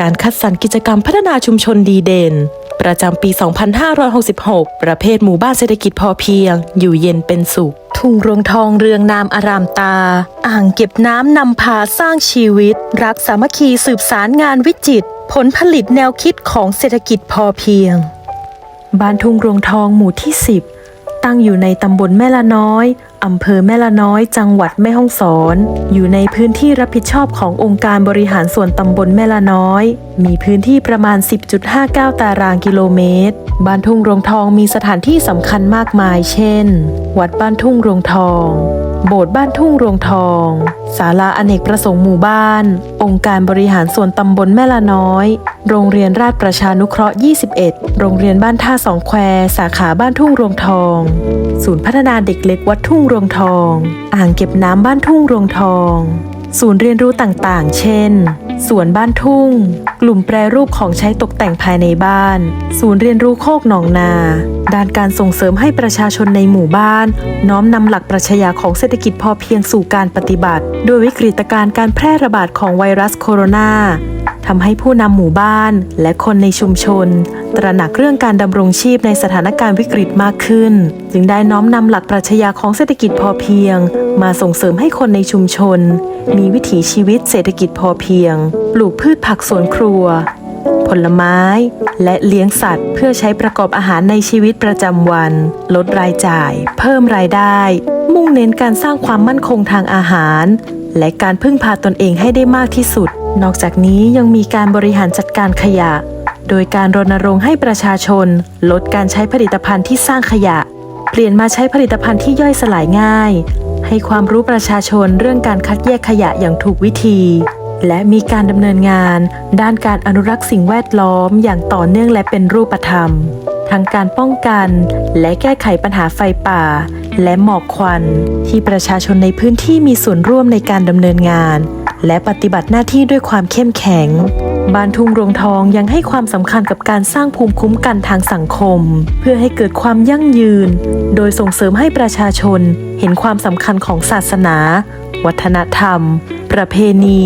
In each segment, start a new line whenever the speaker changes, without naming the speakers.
การคัดสรรกิจกรรมพัฒนาชุมชนดีเด่น ประจำปี 2566 ประเภทหมู่บ้านเศรษฐกิจพอเพียง อยู่เย็นเป็นสุข ทุ่งรวงทองเรืองนามอารามตา อ่างเก็บน้ำนำพาสร้างชีวิต รักสามัคคีสืบสารงานวิจิตรผลผลิตแนวคิดของเศรษฐกิจพอเพียง บ้านทุ่งรวงทองหมู่ที่ 10 ตั้งอยู่ในตำบลแม่ละน้อย อำเภอแม่ละน้อย จังหวัดแม่ฮ่องสอน อยู่ในพื้นที่รับผิดชอบขององค์การบริหารส่วนตำบลแม่ละน้อย มีพื้นที่ประมาณ 10.59 ตารางกิโลเมตร บ้านทุ่งรวงทองมีสถานที่สำคัญมากมาย เช่น วัดบ้านทุ่งรวงทอง โบสถ์บ้านทุ่งรวงทอง ศาลาอเนกประสงค์หมู่บ้าน องค์การบริหารส่วนตำบลแม่ละน้อย โรงเรียนราชประชานุเคราะห์ 21 โรงเรียนบ้านท่าสองแคว สาขาบ้านทุ่งรวงทอง ศูนย์พัฒนาเด็กเล็กวัดทุ่งรวงทอง อ่างเก็บน้ำบ้านทุ่งรวงทอง ศูนย์เรียนรู้ต่างๆ เช่น สวนบ้านทุ่ง กลุ่มแปรรูปของใช้ตกแต่งภายในบ้าน ศูนย์เรียนรู้โคกหนองนา ด้านการส่งเสริมให้ประชาชนในหมู่บ้าน น้อมนำหลักปรัชญาของเศรษฐกิจพอเพียงสู่การปฏิบัติ โดยวิกฤตการณ์การแพร่ระบาดของไวรัสโคโรนาทำให้ผู้นำหมู่บ้านและคนในชุมชน ตระหนักเรื่องการดำรงชีพในสถานการณ์วิกฤตมากขึ้น จึงได้น้อมนำหลักปรัชญาของเศรษฐกิจพอเพียง มาส่งเสริมให้คนในชุมชน มีวิถีชีวิตเศรษฐกิจพอเพียง ปลูกพืชผักสวนครัว ผลไม้ และเลี้ยงสัตว์ เพื่อใช้ประกอบอาหารในชีวิตประจำวัน ลดรายจ่าย เพิ่มรายได้ มุ่งเน้นการสร้างความมั่นคงทางอาหาร และการพึ่งพาตนเองให้ได้มากที่สุดนอกจากนี้ยังมีการบริหารจัดการขยะ โดยการรณรงค์ให้ประชาชน ลดการใช้ผลิตภัณฑ์ที่สร้างขยะ เปลี่ยนมาใช้ผลิตภัณฑ์ที่ย่อยสลายง่าย ให้ความรู้ประชาชนเรื่องการคัดแยกขยะอย่างถูกวิธี และมีการดำเนินงาน ด้านการอนุรักษ์สิ่งแวดล้อมอย่างต่อเนื่องและเป็นรูปธรรม ทั้งการป้องกัน และแก้ไขปัญหาไฟป่า และหมอกควัน ที่ประชาชนในพื้นที่มีส่วนร่วมในการดำเนินงาน และปฏิบัติหน้าที่ด้วยความเข้มแข็ง บ้านทุ่งรวงทองยังให้ความสำคัญกับการสร้างภูมิคุ้มกันทางสังคม เพื่อให้เกิดความยั่งยืน โดยส่งเสริมให้ประชาชนเห็นความสำคัญของศาสนา วัฒนธรรม ประเพณี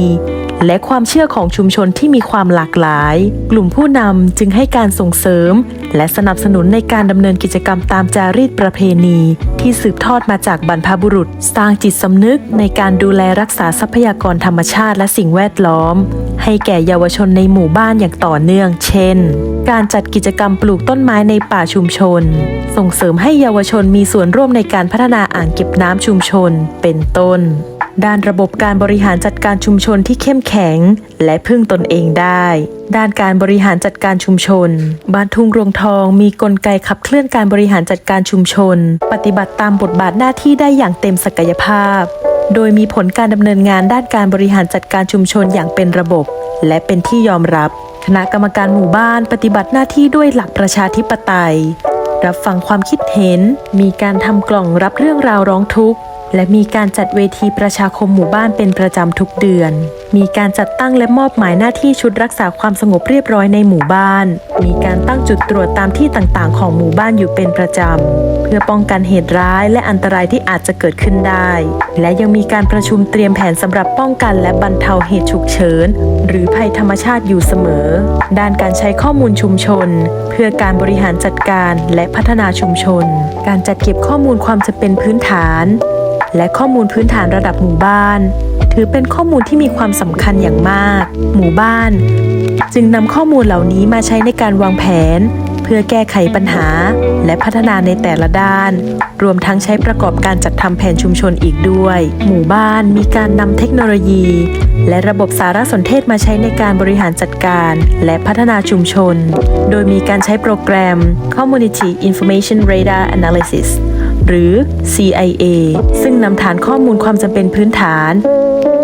และความเชื่อของชุมชนที่มีความหลากหลาย กลุ่มผู้นำจึงให้การส่งเสริม และสนับสนุนในการดำเนินกิจกรรมตามจารีตประเพณี ที่สืบทอดมาจากบรรพบุรุษ สร้างจิตสำนึกในการดูแลรักษาทรัพยากรธรรมชาติและสิ่งแวดล้อม ให้แก่เยาวชนในหมู่บ้านอย่างต่อเนื่อง เช่น การจัดกิจกรรมปลูกต้นไม้ในป่าชุมชน ส่งเสริมให้เยาวชนมีส่วนร่วมในการพัฒนาอ่างเก็บน้ำชุมชน เป็นต้น ด้านระบบการบริหารจัดการชุมชนที่เข้มแข็ง และพึ่งตนเองได้ ด้านการบริหารจัดการชุมชน บ้านทุ่งรวงทองมีกลไกขับเคลื่อนการบริหารจัดการชุมชน ปฏิบัติตามบทบาทหน้าที่ได้อย่างเต็มศักยภาพ โดยมีผลการดำเนินงานด้านการบริหารจัดการชุมชนอย่างเป็นระบบ และเป็นที่ยอมรับ คณะกรรมการหมู่บ้านปฏิบัติหน้าที่ด้วยหลักประชาธิปไตย รับฟังความคิดเห็น มีการทำกล่องรับเรื่องราวร้องทุกข์ และมีการจัดเวทีประชาคมหมู่บ้านเป็นประจำทุกเดือน มีการจัดตั้งและมอบหมายหน้าที่ชุดรักษาความสงบเรียบร้อยในหมู่บ้าน มีการตั้งจุดตรวจตามที่ต่างๆ ของหมู่บ้านอยู่เป็นประจำ เพื่อป้องกันเหตุร้ายและอันตรายที่อาจจะเกิดขึ้นได้ และยังมีการประชุมเตรียมแผนสำหรับป้องกันและบรรเทาเหตุฉุกเฉิน หรือภัยธรรมชาติอยู่เสมอ ด้านการใช้ข้อมูลชุมชน เพื่อการบริหารจัดการและพัฒนาชุมชน การจัดเก็บข้อมูลความจำเป็นพื้นฐาน และข้อมูลพื้นฐานระดับหมู่บ้าน ถือเป็นข้อมูลที่มีความสำคัญอย่างมาก หมู่บ้าน จึงนำข้อมูลเหล่านี้มาใช้ในการวางแผน เพื่อแก้ไขปัญหา และพัฒนาในแต่ละด้าน รวมทั้งใช้ประกอบการจัดทำแผนชุมชนอีกด้วย หมู่บ้านมีการนำเทคโนโลยี และระบบสารสนเทศมาใช้ในการบริหารจัดการ และพัฒนาชุมชน โดยมีการใช้โปรแกรม Community Information Radar Analysis หรือ CIA ซึ่งนำฐานข้อมูลความจำเป็นพื้นฐาน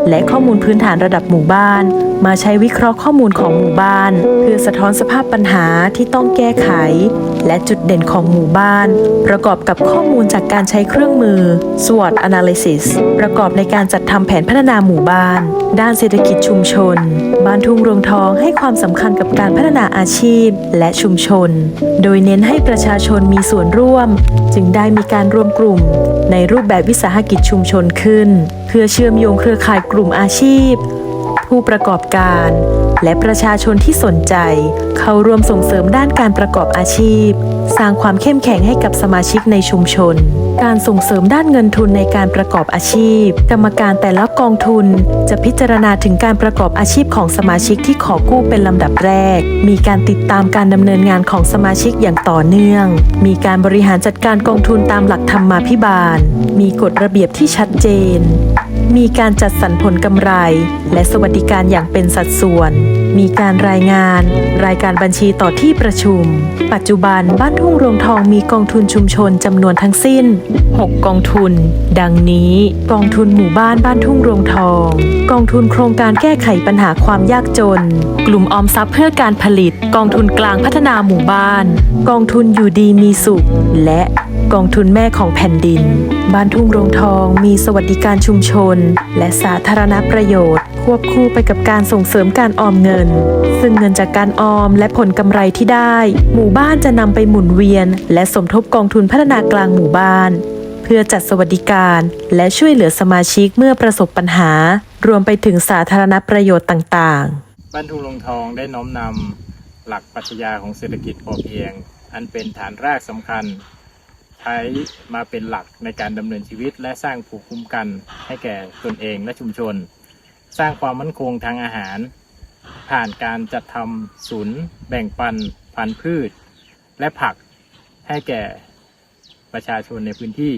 และข้อมูลพื้นฐานระดับหมู่บ้านมาใช้วิเคราะห์ข้อมูลของหมู่บ้าน เพื่อสะท้อนสภาพปัญหาที่ต้องแก้ไข และจุดเด่นของหมู่บ้าน ประกอบกับข้อมูลจากการใช้เครื่องมือ SWOT Analysis ประกอบในการจัดทำแผนพัฒนาหมู่บ้าน ด้านเศรษฐกิจชุมชน บ้านทุ่งรวงทองให้ความสำคัญกับการพัฒนาอาชีพและชุมชน โดยเน้นให้ประชาชนมีส่วนร่วม จึงได้มีการรวมกลุ่ม ในรูปแบบวิสาหกิจชุมชนขึ้น เพื่อเชื่อมโยงเครือข่ายกลุ่มอาชีพ ผู้ประกอบการ และประชาชนที่สนใจ เข้าร่วมส่งเสริมด้านการประกอบอาชีพ สร้างความเข้มแข็งให้กับสมาชิกในชุมชน การส่งเสริมด้านเงินทุนในการประกอบอาชีพ กรรมการแต่ละกองทุน จะพิจารณาถึงการประกอบอาชีพของสมาชิกที่ขอกู้เป็นลำดับแรก มีการติดตามการดำเนินงานของสมาชิกอย่างต่อเนื่อง มีการบริหารจัดการกองทุนตามหลักธรรมาภิบาล มีกฎระเบียบที่ชัดเจน มีการจัดสรรผลกำไร และสวัสดิการอย่างเป็นสัดส่วน มีการรายงาน รายการบัญชีต่อที่ประชุม ปัจจุบันบ้านทุ่งรวงทองมีกองทุนชุมชนจำนวนทั้งสิ้น 6 กองทุน ดังนี้ กองทุนหมู่บ้านบ้านทุ่งรวงทอง กองทุนโครงการแก้ไขปัญหาความยากจน กลุ่มออมทรัพย์เพื่อการผลิต กองทุนกลางพัฒนาหมู่บ้าน กองทุนอยู่ดีมีสุข และ กองทุนแม่ของแผ่นดิน บ้านทุ่งโรงทองมีสวัสดิการชุมชน และสาธารณประโยชน์ ควบคู่ไปกับการส่งเสริมการออมเงิน ซึ่งเงินจากการออมและผลกำไรที่ได้ หมู่บ้านจะนำไปหมุนเวียน และสมทบกองทุนพัฒนากลางหมู่บ้าน เพื่อจัดสวัสดิการและช่วยเหลือสมาชิกเมื่อประสบปัญหา รวมไปถึงสาธารณประโยชน์ต่างๆ
บ้านทุ่งลงทองได้น้อมนำหลักปรัชญาของเศรษฐกิจพอเพียง อันเป็นฐานรากสำคัญ ใช้มาเป็นหลักในการดำเนินชีวิต และสร้างภูมิคุ้มกันให้แก่ตนเองและชุมชน สร้างความมั่นคงทางอาหาร ผ่านการจัดทำศูนย์ แบ่งปัน พันธุ์พืช และผักให้แก่ประชาชนในพื้นที่